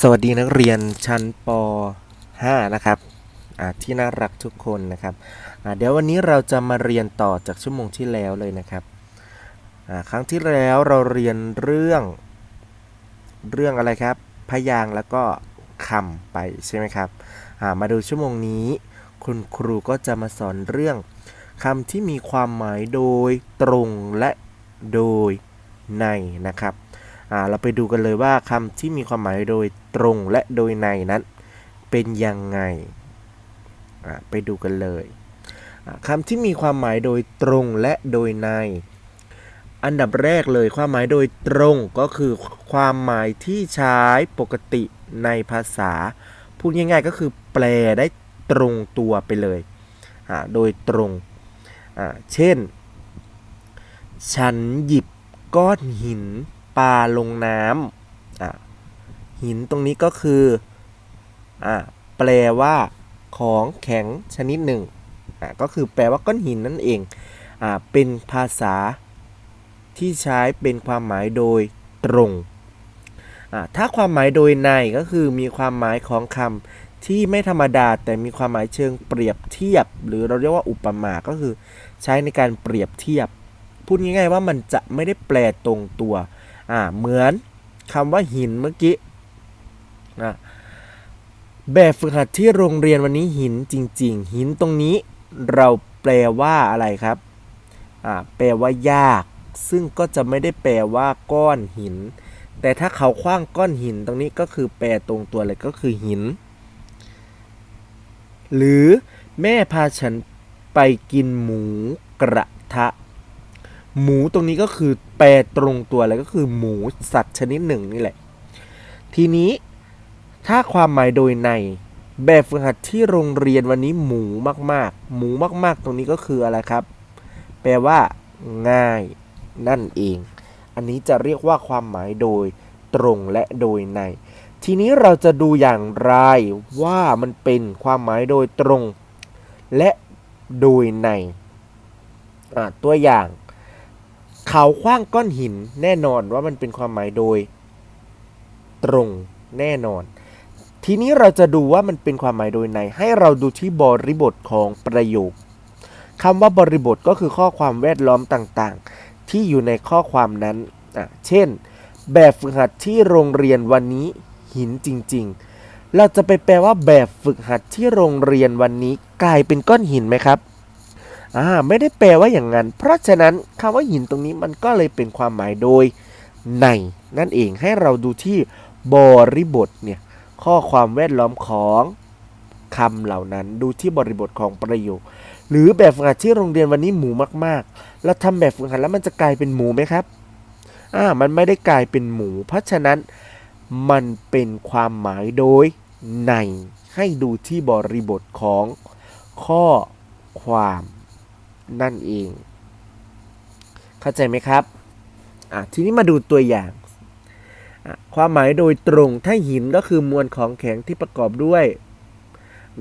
สวัสดีนักเรียนชั้นป .5 นะครับที่น่ารักทุกคนนะครับเดี๋ยววันนี้เราจะมาเรียนต่อจากชั่วโมงที่แล้วเลยนะครับครั้งที่แล้วเราเรียนเรื่องเรื่องอะไรครับ พยางแล้วก็คำไปใช่ไหมครับมาดูชั่วโมงนี้ คุณครูก็จะมาสอนเรื่องคำที่มีความหมายโดยตรงและโดยในนะครับ เราไปดูกันเลยว่าคำที่มีความหมายโดยตรงและโดยในนั้น เป็นยังไง ไปดูกันเลยคำที่มีความหมายโดยตรงและโดยใน อันดับแรกเลยความหมายโดยตรงก็คือความหมายที่ใช้ปกติในภาษา พูดง่าย ๆ ก็คือแปลได้ตรงตัวไปเลยโดยตรง เช่น ฉันหยิบก้อนหิน ปาลงน้ำอะหินตรงนี้ก็คืออะแปลว่าของแข็งชนิดหนึ่งอะก็คือแปลว่าก้อนหินนั่นเองอะเป็นภาษาที่ใช้เป็นความหมายโดยตรงอะถ้าความหมายโดยในก็คือมีความหมายของคำที่ไม่ธรรมดาแต่มีความหมายเชิงเปรียบเทียบ หรือเราเรียกว่าอุปมาก็คือใช้ในการเปรียบเทียบ พูดง่ายๆว่ามันจะไม่ได้แปลตรงตัว อ่าเหมือนคำว่าหินเมื่อกี้อะแบบฝึกหัดที่โรงเรียนวันนี้หินจริง ๆ หินตรงนี้เราแปลว่าอะไรครับอ่าแปลว่ายาก ซึ่งก็จะไม่ได้แปลว่าก้อนหิน แต่ถ้าเขาคว้างก้อนหินตรงนี้ก็คือแปลตรงตัวเลยก็คือหิน หรือแม่พาฉันไปกินหมูกระทะ หมูตรงนี้ก็คือแปลตรงตัวเลยก็คือหมูสัตว์ชนิดหนึ่งนี่แหละ ทีนี้ถ้าความหมายโดยในแบบฝึกหัดที่โรงเรียนวันนี้หมูมากๆ หมูมากๆ ตรงนี้ก็คืออะไรครับ แปลว่า ง่าย นั่นเอง อันนี้จะเรียกว่าความหมายโดยตรงและโดยใน ทีนี้เราจะดูอย่างไรว่ามันเป็นความหมายโดยตรง และโดยในตัวอย่าง เขาคว้างก้อนหินแน่นอนว่ามันเป็นความหมายโดย ตรงแน่นอน ทีนี้เราจะดูว่ามันเป็นความหมายโดยในให้เราดูที่บริบทของประโยคคำว่าบริบทก็คือข้อความแวดล้อมต่างๆ ที่อยู่ในข้อความนั้นอะเช่น แบบฝึกหัดที่โรงเรียนวันนี้หินจริง ๆ เราจะไปแปลว่าแบบฝึกหัดที่โรงเรียนวันนี้กลายเป็นก้อนหินไหมครับ อ่าไม่ได้แปลว่าอย่างนั้น เพราะฉะนั้นคำว่าหินตรงนี้มันก็เลยเป็นความหมายโดยในนั่นเองให้เราดูที่บริบทเนี่ยข้อความแวดล้อมของคำเหล่านั้น ดูที่บริบทของประโยค หรือแบบฝึกหัดที่โรงเรียนวันนี้หมูมากๆแล้วทำแบบฝึกหัดแล้วมันจะกลายเป็นหมูไหมครับอ่ามันไม่ได้กลายเป็นหมู เพราะฉะนั้นมันเป็นความหมายโดยในให้ดูที่บริบทของข้อความ นั่นเอง เข้าใจไหมครับอะทีนี้มาดูตัวอย่างความหมายโดยตรงถ้าหินก็คือมวลของแข็งที่ประกอบด้วย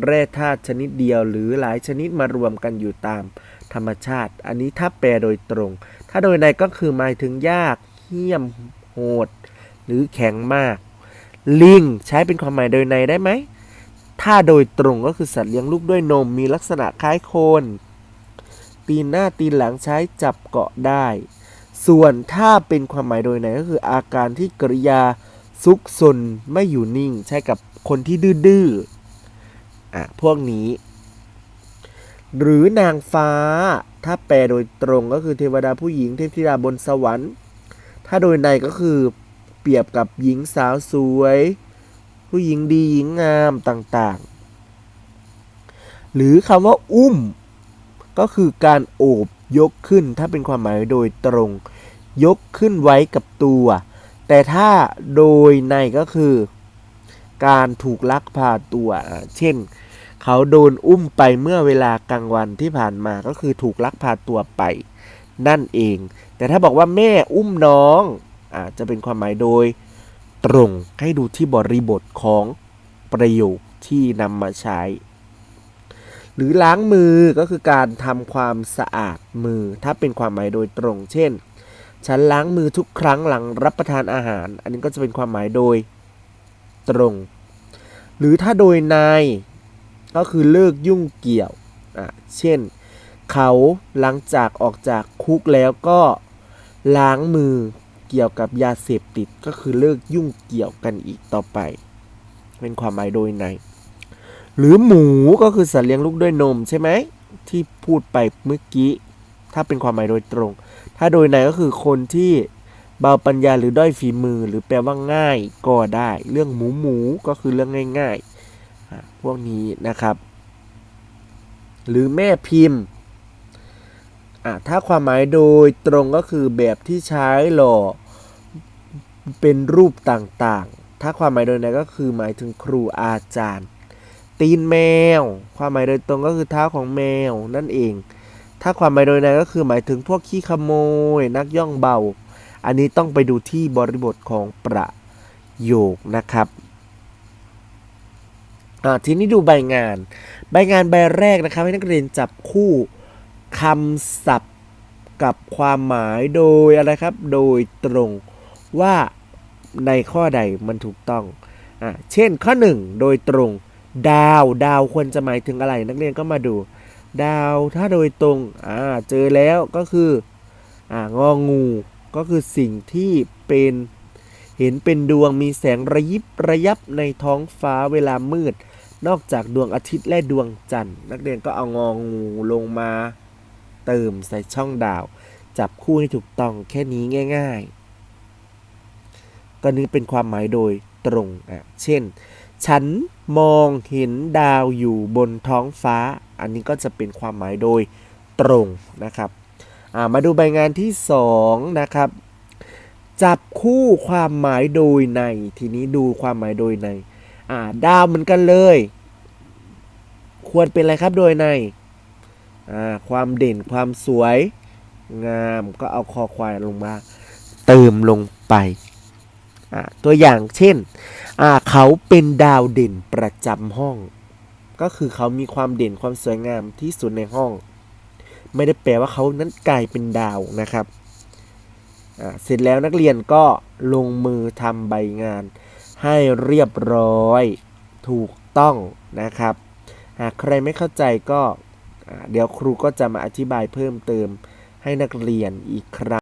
แร่ธาตุชนิดเดียวหรือหลายชนิดมารวมกันอยู่ตามธรรมชาติ อันนี้ถ้าแปลโดยตรง ถ้าโดยในก็คือหมายถึงยากเหี้ยมโหด หรือแข็งมาก ลิงใช้เป็นความหมายโดยในได้ไหม ถ้าโดยตรงก็คือสัตว์เลี้ยงลูกด้วยนมมีลักษณะคล้ายโคน ตีนหน้าตีนหลังใช้จับเกาะได้ ส่วนถ้าเป็นความหมายโดยในก็คืออาการที่กริยาซุกซนไม่อยู่นิ่ง ใช้กับคนที่ดื้อๆอะพวกนี้ หรือนางฟ้า ถ้าแปลโดยตรงก็คือเทวดาผู้หญิงเทพธิดาบนสวรรค์ ถ้าโดยในก็คือเปรียบกับหญิงสาวสวย ผู้หญิงดีหญิงงามต่างๆ หรือคำว่าอุ้ม ก็คือการโอบยกขึ้นถ้าเป็นความหมายโดยตรง ยกขึ้นไว้กับตัว แต่ถ้าโดยในก็คือ การถูกลักพาตัว เช่น เขาโดนอุ้มไปเมื่อเวลากลางวันที่ผ่านมาก็คือถูกลักพาตัวไป นั่นเอง แต่ถ้าบอกว่าแม่อุ้มน้องอาจจะเป็นความหมายโดยตรงให้ดูที่บริบทของประโยคที่นำมาใช้ หรือล้างมือก็คือการทำความสะอาดมือ ถ้าเป็นความหมายโดยตรง เช่น ฉันล้างมือทุกครั้งหลังรับประทานอาหาร อันนี้ก็จะเป็นความหมายโดยตรง หรือถ้าโดยในก็คือเลิกยุ่งเกี่ยวอะเช่น เขาหลังจากออกจากคุกแล้วก็ล้างมือเกี่ยวกับยาเสพติดก็คือเลิกยุ่งเกี่ยวกันอีกต่อไป เป็นความหมายโดยใน หรือหมูก็คือสัตว์เลี้ยงลูกด้วยนมใช่ไหมที่พูดไปเมื่อกี้ ถ้าเป็นความหมายโดยตรง ถ้าโดยในก็คือคนที่เบาปัญญาหรือด้อยฝีมือหรือแปลว่าง่ายก็ได้ เรื่องหมูหมูก็คือเรื่องง่ายๆพวกนี้นะครับ หรือแม่พิมพ์ถ้าความหมายโดยตรงก็คือแบบที่ใช้หล่อเป็นรูปต่างๆ ถ้าความหมายโดยในก็คือหมายถึงครูอาจารย์ ตีนแมว ความหมายโดยตรงก็คือเท้าของแมวนั่นเอง ถ้าความหมายโดยในก็คือหมายถึงพวกขี้ขโมย นักย่องเบา อันนี้ต้องไปดูที่บริบทของประโยคนะครับอ่าทีนี้ดูใบงาน ใบงานใบแรกนะครับ ให้นักเรียนจับคู่คำศัพท์กับความหมายโดยอะไรครับ โดยตรงว่าในข้อใดมันถูกต้องอ่าเช่นข้อ 1 โดยตรง ดาว ดาวควรจะหมายถึงอะไร นักเรียนก็มาดู ดาวถ้าโดยตรงอ่าเจอแล้วก็คืออ่างองู ก็คือสิ่งที่เป็นเห็นเป็นดวงมีแสงระยิบระยับในท้องฟ้าเวลามืด นอกจากดวงอาทิตย์และดวงจันทร์ นักเรียนก็เอางองูลงมา เติมใส่ช่องดาว จับคู่ให้ถูกต้องแค่นี้ง่าย ๆ ก็นี่เป็นความหมายโดยตรงอะเช่น ฉันมองเห็นดาวอยู่บนท้องฟ้า อันนี้ก็จะเป็นความหมายโดยตรงนะครับมาดูใบงานที่สองนะครับ จับคู่ความหมายโดยใน ทีนี้ดูความหมายโดยในดาวเหมือนกันเลย ควรเป็นอะไรครับโดยใน ความเด่นความสวย งามก็เอาคอควายลงมา เติมลงไป ตัวอย่างเช่น เขาเป็นดาวเด่นประจำห้อง ก็คือเขามีความเด่นความสวยงามที่สุดในห้อง ไม่ได้แปลว่าเขานั้นกลายเป็นดาวนะครับเสร็จแล้วนักเรียนก็ลงมือทำใบงาน ให้เรียบร้อยถูกต้องนะครับ หากใครไม่เข้าใจก็เดี๋ยวครูก็จะมาอธิบายเพิ่มเติมให้นักเรียนอีกครั้ง